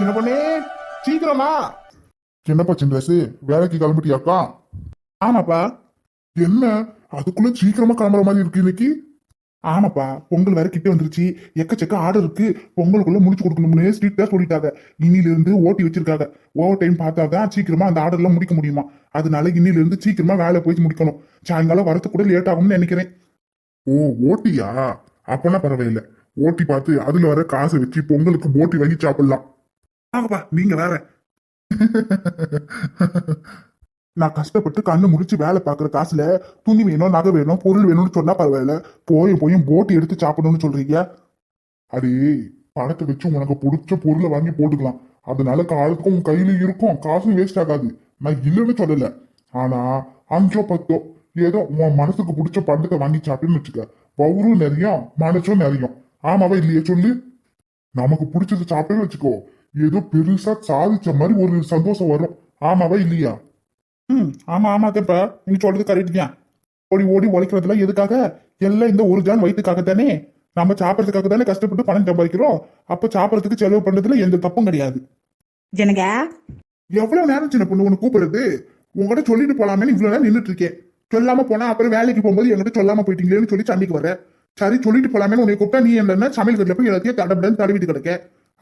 சின்ன பொண்ணே சீக்கிரமா. என்னப்பா சின்ன வேலைக்கு கிளம்பிட்டியாக்கா? ஆமாப்பா. என்ன? அதுக்குள்ள சீக்கிரமா கிளம்புற மாதிரி இருக்கு இன்னைக்கு? ஆமாப்பா பொங்கல் வேற கிட்ட வந்துருச்சு. எக்கச்சக்க ஆர்டர் இருக்கு. பொங்கலுக்குள்ள முடிச்சு கொடுக்கணும்னு ஸ்ட்ரிக்டா சொல்லிட்டாங்க. இன்னில இருந்து ஓட்டி வச்சிருக்காங்க. ஓவர் டைம் பார்த்தாதான் சீக்கிரமா அந்த ஆர்டர்லாம் முடிக்க முடியுமா? அதனால இன்னில இருந்து சீக்கிரமா வேலை போய் முடிக்கணும். சாயங்காலம் வரத்து கூட லேட் ஆகும்னு நினைக்கிறேன். ஓ ஓட்டியா? அப்பனா பரவாயில்ல. ஓட்டி பார்த்து அதுல வர காசை வச்சு பொங்கலுக்கு போட்டி வாங்கி சாப்பிடலாம். ஆகப்பா நீங்க வேற. நான் கஷ்டப்பட்டு கண்ணு முடிச்சு வேலை பார்க்குற காசுல துணி வேணும் நகை வேணும் பொருள் வேணும்னு சொன்னா பரவாயில்ல. போய் போய் போட்டு எடுத்து சாப்பிடணும்னு சொல்றீங்க? அடே பணத்தை வச்சு உனக்கு பிடிச்ச பொருளை வாங்கி போட்டுக்கலாம். அதனால காலத்துக்கும் உன் கையில இருக்கும் காசும் வேஸ்ட் ஆகாது. நான் இல்லைன்னு சொல்லல. ஆனா அஞ்சோ பத்தோ ஏதோ உன் மனசுக்கு பிடிச்ச பண்டத்தை வாங்கி சாப்பிட்டுன்னு வச்சுக்க. பவுரும் நிறைய மனசும் நிறையும். ஆமாவா இல்லையே சொல்லு? நமக்கு பிடிச்சது சாப்பிட்டேன்னு வச்சுக்கோ. ஏதோ பெருசா சாதிச்ச மாதிரி ஒரு சந்தோஷம் வரும். ஆமாவா இல்லையா? ம் ஆமா ஆமா தப்பா நீங்க சொல்றது கரெக்ட் தான். ஓடி ஓடி உழைக்கிறதுல எதுக்காக? எல்லாம் இந்த ஒரு ஜான் வயிற்றுக்காக தானே? நம்ம சாப்பிட்றதுக்காக தானே கஷ்டப்பட்டு பணம் சம்பாதிக்கிறோம்? அப்ப சாப்பிட்றதுக்கு செலவு பண்றதுல எந்த தப்பும் கிடையாது. ஜனங்க எவ்வளவு நேரம் சின்ன பொண்ணு உனக்கு கூப்பிடுறது? உங்ககிட்ட சொல்லிட்டு போலாமேன்னு இவ்வளவு நேரம் நின்றுட்டு இருக்கேன். சொல்லாம போனா அப்புறம் வேலைக்கு போகும்போது என்கிட்ட சொல்லாம போயிட்டீங்களேன்னு சொல்லி சண்டைக்கு வர. சரி சொல்லிட்டு போலாமேன்னு உன்னை கூப்பிட்டா நீ என்ன சமையல் கட்டில போய் எல்லாத்தையும் தடபடன்னு தடவிட்டு கிடக்க.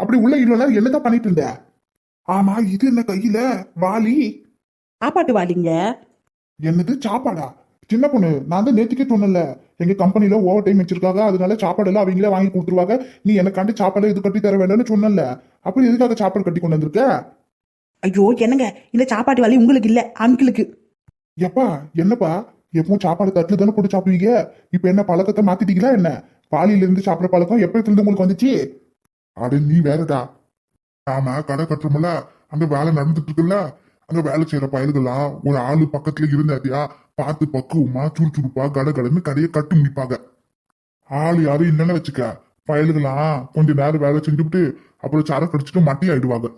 அப்படி உள்ள நேரம் என்னதான் பண்ணிட்டு இருந்த? ஆமா இது என்ன கையில? வாலி. சாப்பாட்டு வாடிங்க என்னது சாப்பாடா? சின்ன பொண்ணு நான் தான் நேத்துக்கே சொன்னல எங்க கம்பெனில ஓவர் டைம் வச்சிருக்காங்க அதனால சாப்பாடு எல்லாம் அவங்களே வாங்கி கொடுத்துருவாங்க. நீ எனக்காண்டி சாப்பாடு இது கட்டி தர வேண்டாம்னு சொன்னல அப்புறம் எதுக்காக சாப்பாடு கட்டி கொண்டு வந்திருக்க? ஐயோ என்னங்க? இந்த சாப்பாட்டு வாலி உங்களுக்கு இல்ல அங்கிளுக்கு. எப்பா என்னப்பா? எப்பவும் சாப்பாடு தட்டுல தானே போட்டு சாப்பிடுவீங்க? இப்ப என்ன பழக்கத்தை மாத்திட்டீங்களா என்ன? பாலியில இருந்து சாப்பிடுற பழக்கம் எப்ப இருந்து உங்களுக்கு வந்துச்சு? அட நீ வேறடா. ஆமா கடை கட்டுறோம்ல அங்க வேலை நடந்துட்டு இருக்குல்ல அங்க வேலை செய்யற பயல்கள்லாம் ஒரு ஆளு பக்கத்துல இருந்தாத்தியா பார்த்து பக்குவமா சுறுசுறுப்பா கட கடன்னு கடையை கட்டு முடிப்பாங்க. ஆள் யாரும் இல்லைன்னு வச்சுக்க பயல்கள்லாம் கொஞ்ச நேரம் வேலை செஞ்சுட்டு அப்புறம் சரக்கு அடிச்சுட்டு மட்டி ஆயிடுவாங்க.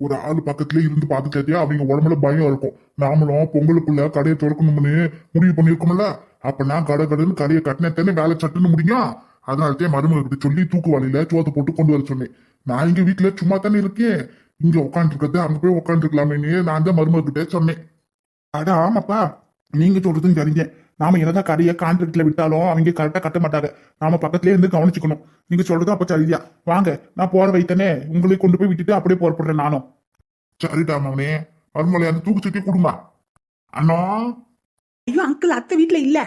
ஒரு ஆள் பக்கத்துல இருந்து பார்த்துட்டாத்தியா அவங்க உடம்புல பயம் இருக்கும். நாமளும் பொங்கலுக்குள்ள கடையை திறக்கணும்னு முடிவு பண்ணிருக்கோம்ல அப்ப நான் கடை கடைன்னு கடையை கட்டினே வேலை சட்டுன்னு முடியும். அதனாலதான் மருமகிட்ட சொல்லி தூக்குவாளியில சோத்தை போட்டு கொண்டு வர சொன்னேன். நான் இங்க வீட்டுல சும்மா தானே இருக்கேன். இங்க உட்காந்துருக்கிறது அங்க போய் உட்காந்துருக்கலாமேன்னு நான் தான் மருமகிட்ட சொன்னேன். அட ஆமாப்பா. நீங்க சொல்றதும் சரிங்க. நாம என்னதான் கடையை கான்ட்ராக்ட்ல விட்டாலும் அவங்க கரெக்டா கட்ட மாட்டாங்க. நாம பக்கத்துலயே இருந்து கவனிச்சுக்கணும். நீங்க சொல்றது அப்ப சரியா. வாங்க நான் போற வைத்தனே உங்களை கொண்டு போய் விட்டுட்டு அப்படியே புறப்படுறேன் நானும். சரிடா மகனே மருமலை அந்த தூக்கு சட்டி கொடுமா. அண்ணா. ஐயோ அங்கிள் அத்தை வீட்ல இல்ல.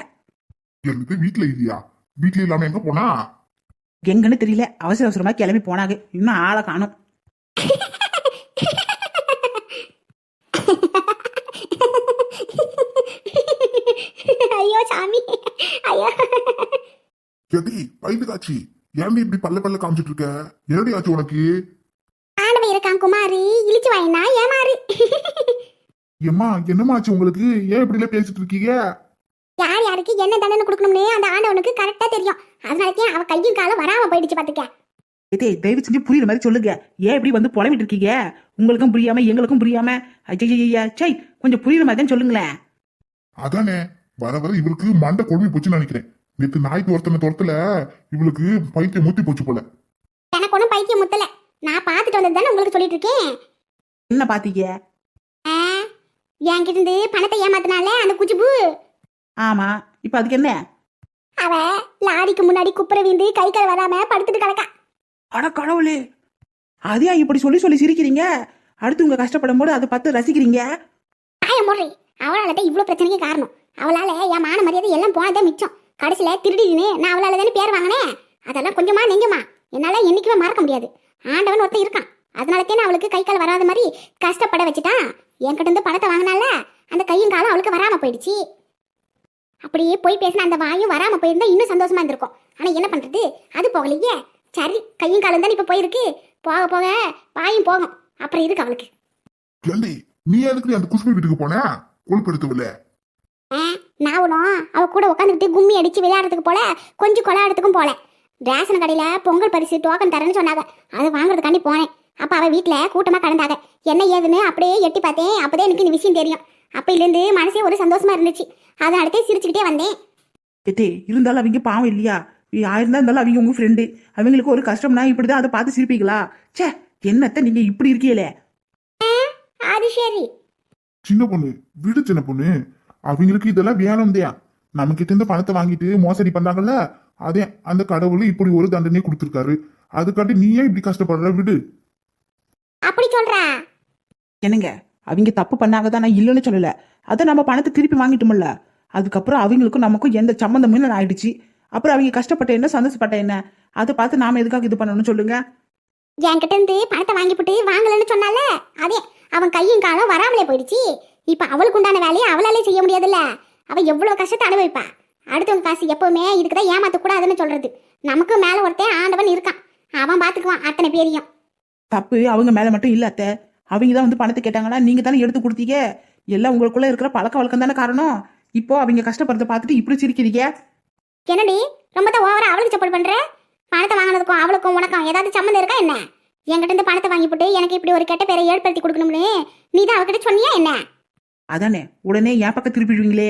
எனக்கு வீட்டுல இல்லையா? வீட்டுல இல்லாம எங்க போனா? எங்கன்னு தெரியல. அவசர அவசரமா கிளம்பி போனாங்க. இன்னும் ஆளை காணும். ஐயோ சாமி. ஐயோ. எடி வயிறு காட்சி. ஏன்டி இப்படி பல்ல பல்ல காமிச்சிட்டு இருக்க? என்னடி ஆச்சு உனக்கு? ஆண்டவன் இருக்கான் குமாரி. இழிச்சு வாயினா ஏமாறு. எம்மா என்னம்மா ஆச்சு உங்களுக்கு? ஏன் இப்படி எல்லாம் பேசிட்டு இருக்கீங்க? யாருக்கு என்ன தண்டனை கொடுக்கணும்னு அந்த ஆண்டவனுக்கு கரெக்டா தெரியும். அதனாலதான் அவ கையும் காலம் வராம போயிடுச்சு பாத்துக்க. இதே தயவு செஞ்சு புரியுற மாதிரி சொல்லுங்க. ஏன் இப்படி வந்து புலம்பிட்டு இருக்கீங்க? உங்களுக்கும் புரியாம எங்களுக்கும் புரியாம. ஐயா சை கொஞ்சம் புரியுற மாதிரி தான் சொல்லுங்களேன். அதானே வர வர இவளுக்கு மண்டை கொழுவி போச்சுன்னு நினைக்கிறேன். நேத்து நாய்க்கு ஒருத்தனை துரத்துல இவளுக்கு பைத்தியம் முத்தி போச்சு போல. எனக்கு ஒன்றும் பைத்தியம் முத்தல. நான் பார்த்துட்டு வந்தது தானே உங்களுக்கு சொல்லிட்டு இருக்கேன். என்ன பாத்தீங்க? என்கிட்ட இருந்து பணத்தை ஏமாத்தினால அந்த குஜிபு ஆமா இப்ப அதுக்கு என்ன? அவ லாரிக்கு முன்னாடி குப்புற வீந்து கை கால் வராம படுத்துட்டு கிடக்கா. அட கடவுளே அதையா இப்படி சொல்லி சொல்லி சிரிக்கிறீங்க? அடுத்து உங்க கஷ்டப்படும் போது அதை பார்த்து ரசிக்கிறீங்க? ஆய முறை அவளால தான் இவ்வளவு பிரச்சனைக்கு காரணம். அவளால என் மான மரியாதை எல்லாம் போனதே மிச்சம். கடைசியில திருடின்னு நான் அவளால தானே பேர் வாங்கினேன் அதெல்லாம் கொஞ்சமா நெஞ்சமா? என்னால என்னைக்குமே மறக்க முடியாது. ஆண்டவன் ஒருத்தன் இருக்கான். அதனால தான் அவளுக்கு கை கால் வராத மாதிரி கஷ்டப்பட வச்சுட்டான். என்கிட்ட இருந்து பணத்தை வாங்கினால அந்த கையும் காலம் அவளுக்கு வராம போயிடுச்சு. அப்படியே போய் பேசின அந்த வாயும் வராம போயிருந்தா இன்னும் சந்தோஷமா இருந்திருக்கும். ஆனா என்ன பண்றது? அது போகலையே. சரி கையும் காலம் தான் இப்ப போயிருக்கு. போக போக வாயும் போகும். அப்புறம் இருக்கு அவளுக்கு? ஏண்டி நீ எதுக்கு அந்த குஷ்பு வீட்டுக்கு போன? கொழுப்பெடுத்துவில்ல நான் ஒன்றும் அவ கூட உட்காந்துக்கிட்டு கும்மி அடிச்சு விளையாடுறதுக்கு போல கொஞ்சம் கொலாடுறதுக்கும் போல. ரேஷன் கடையில பொங்கல் பரிசு டோக்கன் தரேன்னு சொன்னாங்க. அதை வாங்குறதுக்காண்டி போனேன். அப்ப அவ வீட்ல கூட்டமா கலந்தாங்க. என்ன ஏதுன்னு அப்படியே எட்டி பார்த்தேன். அப்பதான் எனக்கு இந்த விஷயம் தெரியும். அப்பையிலேருந்து மனசே ஒரு சந்தோஷமா இருந்துச்சு. அதனால சிரிச்சுக்கிட்டே வந்தேன். ஏத்தே இருந்தாலும் அவங்க பாவம் இல்லையா? ஆயிருந்தா இருந்தாலும் அவங்க உங்க ஃப்ரெண்டு அவங்களுக்கு ஒரு கஷ்டம்னா இப்படிதான் அதை பார்த்து சிரிப்பீங்களா? ச்சே என்னத்த நீங்க இப்படி இருக்கீங்களே? அது சரி. சின்ன பொண்ணு விடு சின்ன பொண்ணு. அவங்களுக்கு இதெல்லாம் வேணும் தான் நம்ம கிட்ட இருந்து பணத்தை வாங்கிட்டு மோசடி பண்ணாங்கல்ல அதே அந்த கடவுள் இப்படி ஒரு தண்டனை கொடுத்துருக்காரு. அதுக்காண்டி நீ ஏன் இப்படி கஷ்டப்படுற விடு. அப்படி சொல்றா? என்னங்க? அவங்க தப்பு பண்ணாங்க தான் நான் இல்லைன்னு சொல்லல. அதை நம்ம பணத்தை திருப்பி வாங்கிட்டோம்ல. அதுக்கப்புறம் அவங்களுக்கும் நமக்கும் எந்த சம்மந்தமும் ஆயிடுச்சு. அப்புறம் அவங்க கஷ்டப்பட்ட என்ன சந்தோஷப்பட்ட என்ன? அதை பார்த்து நாம எதுக்காக இது பண்ணணும்னு சொல்லுங்க. என்கிட்ட இருந்து பணத்தை வாங்கிவிட்டு வாங்கலன்னு சொன்னால அதே அவன் கையும் காலம் வராமலே போயிடுச்சு. இப்ப அவளுக்கு உண்டான வேலையை அவளாலே செய்ய முடியாதுல்ல. அவ எவ்வளவு கஷ்டத்தை அனுபவிப்பா. அடுத்தவங்க காசு எப்பவுமே இதுக்குதான் ஏமாத்த கூடாதுன்னு சொல்றது. நமக்கு மேல ஒருத்தன் ஆண்டவன் இருக்கான். அவன் பாத்துக்குவான் அத்தனை பேரையும். தப்பு அவங்க மேல மட்டும் இல்ல அத்தை. அவங்க தான் வந்து பணத்தை கேட்டாங்கன்னா நீங்க தானே எடுத்து கொடுத்தீங்க. எல்லாம் உங்களுக்குள்ள இருக்கிற பழக்க வழக்கம் தானே காரணம்? இப்போ அவங்க கஷ்டப்படுறத பார்த்துட்டு இப்படி சிரிக்கிறீங்க? என்னடி? ரொம்ப தான் ஓவரா அவளுக்கு சப்போர்ட் பண்ற? பணத்தை வாங்கினதுக்கும் அவளுக்கும் உனக்கும் ஏதாவது சம்மந்தம் இருக்கா என்ன? என்கிட்ட இருந்து பணத்தை வாங்கி போட்டு எனக்கு இப்படி ஒரு கெட்ட பேரை ஏற்படுத்தி கொடுக்கணும்னு நீ தான் அவகிட்ட சொன்னியா என்ன? அதானே. உடனே என் பக்கம் திருப்பிடுவீங்களே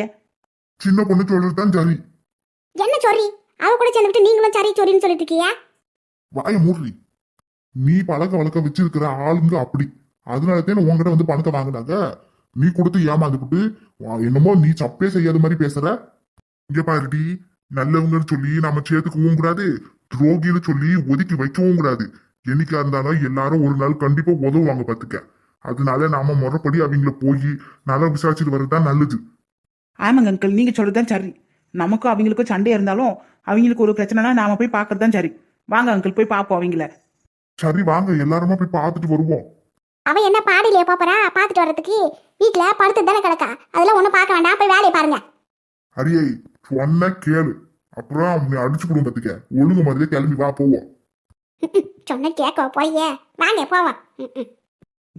சின்ன பொண்ணு சொல்றதுதான் சரி. என்ன சொறி அவ கூட சேர்ந்துட்டு நீங்களும் சரி சொரின்னு சொல்லிட்டு இருக்கியா வாய மூடுறி. நீ பழக்க வழக்க வச்சிருக்கிற ஆளுங்க அப்படி. அதனாலதான் உங்ககிட்ட வந்து பணத்தை வாங்கினாங்க? நீ கொடுத்து ஏமாந்துக்கிட்டு என்னமோ நீ தப்பே செய்யாத மாதிரி பேசுற? இங்க பாருடி நல்லவங்கன்னு சொல்லி நம்ம சேர்த்துக்கவும் கூடாது துரோகின்னு சொல்லி ஒதுக்கி வைக்கவும் கூடாது. என்னைக்கா இருந்தாலும் எல்லாரும் ஒரு நாள் கண்டிப்பா உதவுவாங்க பாத்துக்க. அதனால நாம முறைப்படி அவங்கள போய் நல்லா விசாரிச்சுட்டு வர்றதுதான் நல்லது. ஆமாங்க அங்கிள் நீங்க சொல்றதுதான் சரி. நமக்கும் அவங்களுக்கும் சண்டை இருந்தாலும் அவங்களுக்கு ஒரு பிரச்சனைனா நாம போய் பார்க்கறது தான் சரி. வாங்க அங்கிள் போய் பார்ப்போம் அவங்கள. சரி வாங்க எல்லாருமா போய் பார்த்துட்டு வருவோம். அவன் என்ன பாடியிலே போறா? பாத்துட்டு வர்றதுக்கு வீட்டுல படுத்து தானே கிடக்கா. அதெல்லாம் ஒண்ணும் பார்க்க வேண்டாம். போய் வேலையை பாருங்க. அரியை சொன்ன கேளு. அப்புறம் அவனை அடிச்சு கொடுங்க பாத்துக்க ஒழுங்கு மாதிரியே கிளம்பி வா போவோம். சொன்ன கேட்க போயே. வாங்க போவோம்.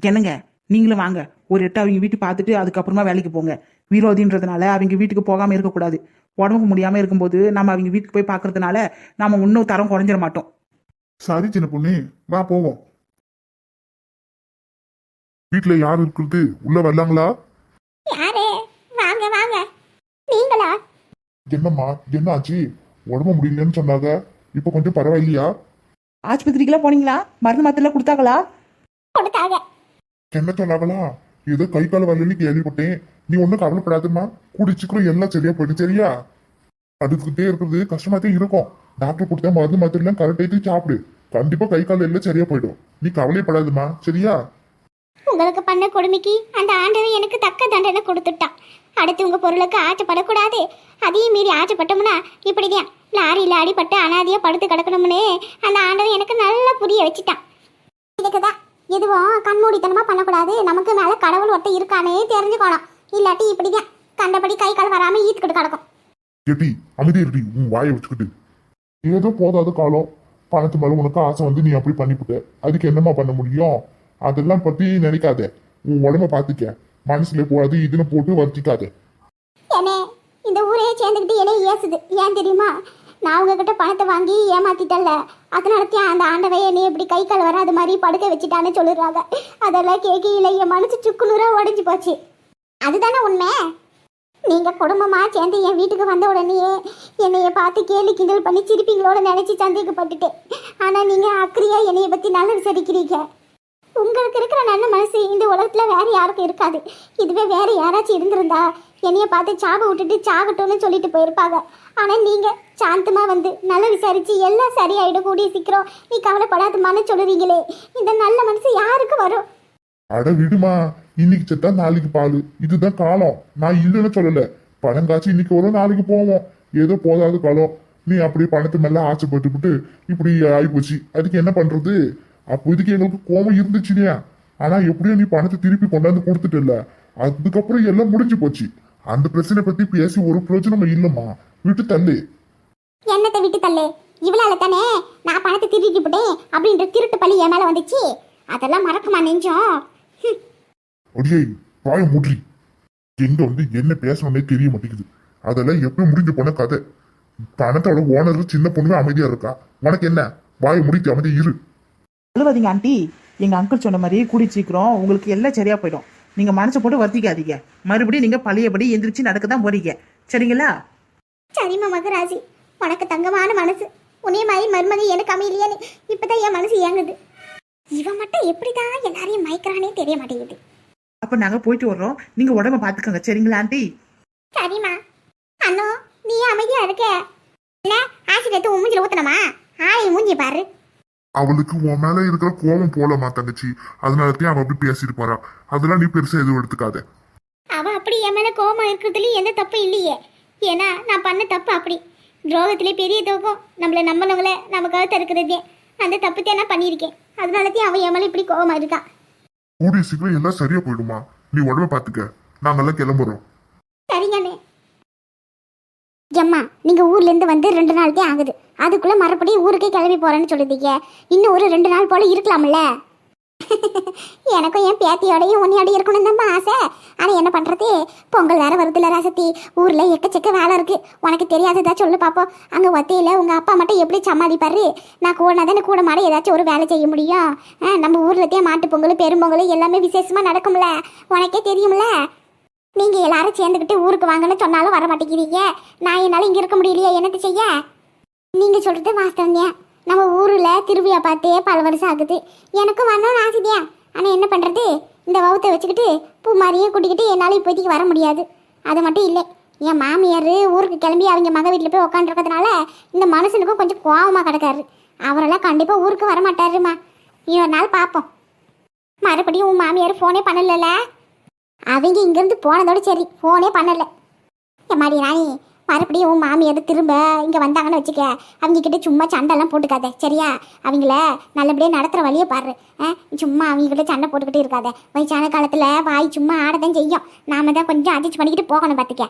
என்னங்க? நீங்களும் வாங்க. ஒரு எட்டு அவங்க வீட்டு பார்த்துட்டு அதுக்கப்புறமா வேலைக்கு போங்க. விரோதின்றதுனால அவங்க வீட்டுக்கு போகாம இருக்கக்கூடாது. உடம்புக்கு முடியாம இருக்கும்போது நம்ம அவங்க வீட்டுக்கு போய் பார்க்கறதுனால நாம இன்னும் தரம் குறைஞ்சிட மாட்டோம். சரி சின்ன பொண்ணு. வா போவோம். வீட்டுல யார் இருக்கிறது? உள்ள வரலாங்களா? யாரு? வாங்க வாங்க. நீங்களா? என்னம்மா என்ன ஆச்சு உடம்பு முடியலன்னு சொன்னாங்க. இப்ப கொஞ்சம் பரவாயில்லையா? ஆஸ்பத்திரிக்கெல்லாம் போனீங்களா? மருந்து மாத்திரை கொடுத்தாங்களா? கொடுத்தாங்க. என்ன சொன்னாங்களா? ஏதோ கை கால வரலன்னு கேள்விப்பட்டேன். நீ ஒன்றும் கவலைப்படாதம்மா. கூடி சீக்கிரம் எல்லாம் சரியா போயிட்டு சரியா? அதுக்கிட்டே இருக்கிறது கஷ்டமா தான் இருக்கும். டாக்டர் கொடுத்த மருந்து மாத்திரை எல்லாம் கரெக்ட் ஆயிட்டு சாப்பிடு. கண்டிப்பா கை கால் எல்லாம் சரியா போயிடும். நீ கவலைப்படாதம்மா சரியா? உங்களுக்கு பண்ண கொடுமைக்கு அந்த ஆண்டவன் எனக்கு தக்க தண்டனை கொடுத்துட்டான். அடுத்து உங்கள் பொருளுக்கு ஆச்சப்படக்கூடாது. அதையும் மீறி ஆச்சப்பட்டோம்னா இப்படிதான். லாரியில் அடிபட்டு அனாதியாக படுத்து கிடக்கணும்னு அந்த ஆண்டவன் எனக்கு நல்லா புரிய வச்சுட்டான். இதுக்குதான் எதுவும் கண்மூடித்தனமா பண்ணக்கூடாது. நமக்கு மேலே கடவுள் ஒருத்தர் இருக்கானே தெரிஞ்சுக்கணும். இல்லாட்டி இப்படிதான் கண்டபடி கை கால் வராமல் ஈத்துக்கிட்டு கிடக்கும். எட்டி அமைதி இருடி உன் வாயை வச்சுக்கிட்டு. ஏதோ போதாத காலம். பணத்து மேலே உனக்கு ஆசை வந்து நீ அப்படி பண்ணிவிட்ட அதுக்கு என்னம்மா பண்ண முடியும்? அதெல்லாம் பத்தி நினைக்காத. உன் உடம்ப பாத்துக்க. மனசுல போகாது இதுன்னு போட்டு வருத்திக்காத. ஏனே இந்த ஊரே சேர்ந்துக்கிட்டு என்னை ஏசுது. ஏன் தெரியுமா? நான் உங்ககிட்ட பணத்தை வாங்கி ஏமாத்திட்டல அதனால தான் அந்த ஆண்டவை என்னை இப்படி கை கால் வராத மாதிரி படுக்க வச்சுட்டான்னு சொல்லிடுறாங்க அதெல்லாம் கேட்கையில என் மனசு சுக்குநூறா உடைஞ்சு போச்சு. அதுதானே உண்மை? நீங்க குடும்பமா சேர்ந்து என் வீட்டுக்கு வந்த உடனேயே என்னைய பார்த்து கேலி கிண்டல் பண்ணி சிரிப்பீங்களோட நினைச்சு சந்தேகப்பட்டுட்டேன். ஆனா நீங்க அக்கறையா என்னைய பத்தி நல்லா விசாரிக்கிறீங்க. உங்களுக்கு இருக்கிற நல்ல மனசு இந்த உலகத்துல வேற யாருக்கும் இருக்காது. இதுவே வேற யாராச்சும் இருந்திருந்தா என்னைய பார்த்து சாப விட்டுட்டு சாகட்டும்னு சொல்லிட்டு போயிருப்பாங்க. ஆனா நீங்க சாந்தமா வந்து நல்லா விசாரிச்சு எல்லாம் சரியாயிடும். கூடிய சீக்கிரம் நீ கவலைப்படாதமான்னு சொல்லுவீங்களே. இந்த நல்ல மனசு யாருக்கு வரும்? அட விடுமா இன்னைக்கு செத்தா நாளைக்கு பாலு. இதுதான் காலம். நான் இல்லைன்னு சொல்லல. பணம் காய்ச்சி இன்னைக்கு வரும் நாளைக்கு போவோம். ஏதோ போதாத காலம். நீ அப்படியே பணத்து மேல ஆசைப்பட்டுவிட்டு இப்படி ஆயிப்போச்சு. அதுக்கு என்ன பண்றது? அப்போ இதுக்கு எங்களுக்கு கோபம் இருந்துச்சுனியா ஆனா எப்படியோ நீ பணத்தை திருப்பி கொண்டாந்து கொடுத்துட்டல அதுக்கப்புறம் எல்லாம் முடிஞ்சு போச்சு. அந்த பிரச்சனை பத்தி பேசி ஒரு பிரயோஜனம் இல்லம்மா. விட்டு தள்ளு. என்னத்தை விட்டு தள்ளு? இவளால தானே நான் பணத்தை திருடிட்டு போட்டேன் அப்படின்ற திருட்டு பழி என் மேல வந்துச்சு. அதெல்லாம் மறக்குமா நெஞ்சம். அடியே வாய மூட்ரி எங்க வந்து என்ன பேசணும்னே தெரிய மாட்டேங்குது. அதெல்லாம் எப்ப முடிஞ்சு போன கதை? பணத்தோட ஓனர் சின்ன பொண்ணு அமைதியா இருக்கா? உனக்கு என்ன? வாய முடித்து அமைதி இரு. அழுவாதீங்க ஆண்டி. எங்க அங்கிள் சொன்ன மாதிரி கூடி சீக்கிரம் உங்களுக்கு எல்லாம் சரியா போயிடும். நீங்க மனசை போட்டு வருத்திக்காதீங்க. மறுபடியும் நீங்க பழையபடி எந்திரிச்சு நடக்க தான் போறீங்க. சரிங்களா? சரிம்மா மகராசி உனக்கு தங்கமான மனசு. உன்னைய மாதிரி மருமக எனக்கு அமையலையான்னு இப்பதான் என் மனசு இயங்குது இவன் மட்டும் எப்படிதான் எல்லாரையும் மயக்கிறானே தெரிய மாட்டேங்குது. அப்ப நாங்க போயிட்டு வர்றோம். நீங்க உடம்ப பாத்துக்கோங்க. சரிங்களா ஆண்டி? சரிம்மா. அண்ணோ நீ அமைதியா இருக்க. இல்ல ஆசிட் எடுத்து உன் மூஞ்சில ஊத்தணுமா? ஆளை மூஞ்சி பாரு. அவளுக்கு உன் மேல இருக்கிற கோபம் போலமா தங்கச்சி. அதனாலத்தையும் அவ அப்படி பேசிட்டு போறா. அதெல்லாம் நீ பெருசா எதுவும் எடுத்துக்காத. அவ அப்படி என் மேல கோபம் இருக்கிறதுலயும் எந்த தப்பும் இல்லையே. ஏன்னா நான் பண்ண தப்பு அப்படி. துரோகத்திலே பெரிய துரோகம். நம்மள நம்பினவங்கள நமக்காக தடுக்கிறதே அந்த தப்புத்தை நான் பண்ணியிருக்கேன். அதனாலத்தையும் அவன் என் மேல இப்படி கோபமா இருக்கா. கூடிய சீக்கிரம் எல்லாம் சரியா போயிடுமா. நீ உடம்ப பாத்துக்க. நாங்கெல்லாம் கிளம்புறோம். எம்மா நீங்கள் ஊர்லேருந்து வந்து ரெண்டு நாள் தான் ஆகுது. அதுக்குள்ளே மறுபடியும் ஊருக்கே கிளம்பி போகிறேன்னு சொல்லுதீங்க. இன்னும் ஒரு ரெண்டு நாள் போல் இருக்கலாம்ல? எனக்கும் என் பேத்தியோடையும் உன்னையோடய இருக்கணும் தான் ஆசை. ஆனால் என்ன பண்ணுறது பொங்கல் வேறு வருதுல ராசத்தி. ஊரில் எக்கச்சக்க வேலை இருக்குது உனக்கு தெரியாததா சொல்லு பார்ப்போம் அங்கே ஒத்தையில் உங்கள் அப்பா மட்டும் எப்படி சமாளிப்பார்? நான் கூட தானே கூட மாட ஏதாச்சும் ஒரு வேலை செய்ய முடியும்? ஆ, நம்ம ஊர்லத்தே மாட்டு பொங்கல் பெரும்பொங்கல் எல்லாமே விசேஷமாக நடக்கும்ல? உனக்கே தெரியும்ல? நீங்க எல்லாரும் சேர்ந்துக்கிட்டு ஊருக்கு வாங்கன்னு சொன்னாலும் வர மாட்டேங்கிறீங்க. நான் என்னால இங்க இருக்க முடியலையே எனக்கு செய்ய? நீங்க சொல்றது வாஸ்தவங்க நம்ம ஊர்ல திருவிழா பார்த்தே பல வருஷம் ஆகுது. எனக்கும் வரணும்னு ஆசைதியா ஆனா என்ன பண்றது? இந்த வவுத்தை வச்சுக்கிட்டு பூ மாதிரியே கூட்டிக்கிட்டு என்னால இப்போதைக்கு வர முடியாது. அது மட்டும் இல்லை. என் மாமியார் ஊருக்கு கிளம்பி அவங்க மக வீட்டில் போய் உட்காந்துருக்கிறதுனால இந்த மனுஷனுக்கும் கொஞ்சம் கோவமாக கிடக்காரு. அவரெல்லாம் கண்டிப்பாக ஊருக்கு வர மாட்டாருமா. இன்னொரு நாள் பார்ப்போம். மறுபடியும் உன் மாமியார் ஃபோனே பண்ணலல்ல? அவங்க இங்கேருந்து போனதோட சரி ஃபோனே பண்ணல. எம்மாடி ராணி மறுபடியும் உன் மாமியார் திரும்ப இங்கே வந்தாங்கன்னு வச்சுக்க. அவங்க கிட்ட சும்மா சண்டைலாம் போட்டுக்காத சரியா? அவங்கள நல்லபடியாக நடத்துகிற வழியை பாரு. சும்மா அவங்க கிட்ட சண்டை போட்டுக்கிட்டே இருக்காத. வயசான காலத்தில் வாய் சும்மா ஆடதான் செய்யும். நாம தான் கொஞ்சம் அட்ஜஸ்ட் பண்ணிக்கிட்டு போகணும் பார்த்துக்க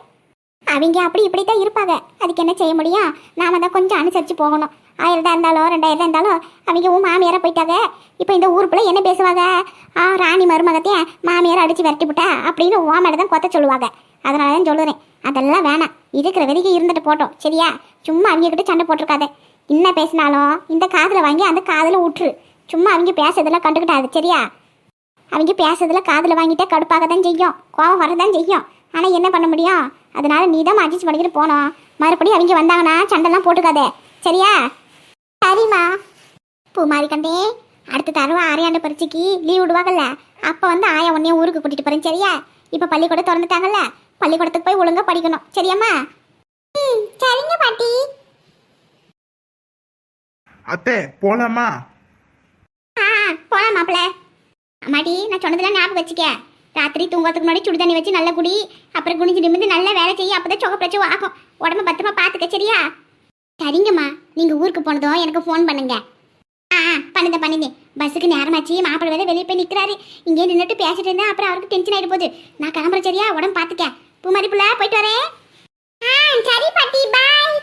அவங்க அப்படி இப்படி தான் இருப்பாங்க. அதுக்கு என்ன செய்ய முடியும்? நாம தான் கொஞ்சம் அனுசரித்து போகணும். ஆயிரம் இருந்தாலும் ரெண்டாயிரம் இருந்தாலும் அவங்க உன் மாமியாரை போயிட்டாங்க. இப்போ இந்த ஊருக்குள்ள என்ன பேசுவாங்க? ஆ ராணி மருமகத்தையும் மாமியாரை அடித்து விரட்டி விட்டா அப்படின்னு உன் மேலே தான் கொத்த சொல்லுவாங்க. அதனால தான் சொல்லுறேன். அதெல்லாம் வேணாம். இருக்கிற வரைக்கும் இருந்துட்டு போட்டோம். சரியா? சும்மா அவங்க கிட்ட சண்டை போட்டிருக்காத. என்ன பேசினாலும் இந்த காதில் வாங்கி அந்த காதில் விட்டுரு சும்மா அவங்க பேசுறதெல்லாம் கண்டுக்கிட்டாது. சரியா? அவங்க பேசுறதுல காதில் வாங்கிட்டா கடுப்பாக தான் செய்யும். கோவம் வரதான் செய்யும். ஆனால் என்ன பண்ண முடியும்? அதனால நீ தான் அட்ஜஸ்ட் பண்ணிக்கிட்டு போனோம். மறுபடியும் அவங்க வந்தாங்கன்னா சண்டைலாம் போட்டுக்காதே. சரியா? சரிம்மா. பூமாரி கண்டே அடுத்த தடவை ஆறையாண்டு பரீட்சைக்கு லீவ் விடுவாங்கல்ல அப்போ வந்து ஆயா உன்னையும் ஊருக்கு கூட்டிட்டு போறேன் சரியா? இப்போ பள்ளிக்கூடம் திறந்துட்டாங்கல்ல பள்ளிக்கூடத்துக்கு போய் ஒழுங்கா படிக்கணும் சரியாம்மா? ம் சரிங்க பாட்டி. அத்தை போலாமா? ஆ போலாம் அம்மாடி நான் சொன்னதெல்லாம் ஞாபகம் வச்சுக்க. ராத்திரி தூங்கறதுக்கு முன்னாடி சுடு தண்ணி வச்சு நல்லா குடி அப்புறம் குனிஞ்சு நிமிந்து நல்லா வேலை செய்ய அப்பதான் சொக பிரச்சனை ஆகும். உடம்ப பத்திரமா பார்த்துக்க சரியா? சரிங்கம்மா. நீங்கள் ஊருக்கு போனதும் எனக்கு ஃபோன் பண்ணுங்க. ஆ ஆ, பண்ணுங்க பண்ணுங்க. பஸ்ஸுக்கு நேரமாச்சு. மாப்பிள்ளை வேலை வெளியே போய் நிற்கிறாரு இங்கே நின்றுட்டு பேசிட்டு இருந்தேன். அப்புறம் அவருக்கு டென்ஷன் ஆகிட போகுது. நான் கிளம்புற சரியா? உடம்பு பார்த்துக்க. பூ புள்ள போயிட்டு வரேன். ஆ சரி பாட்டி. பாய்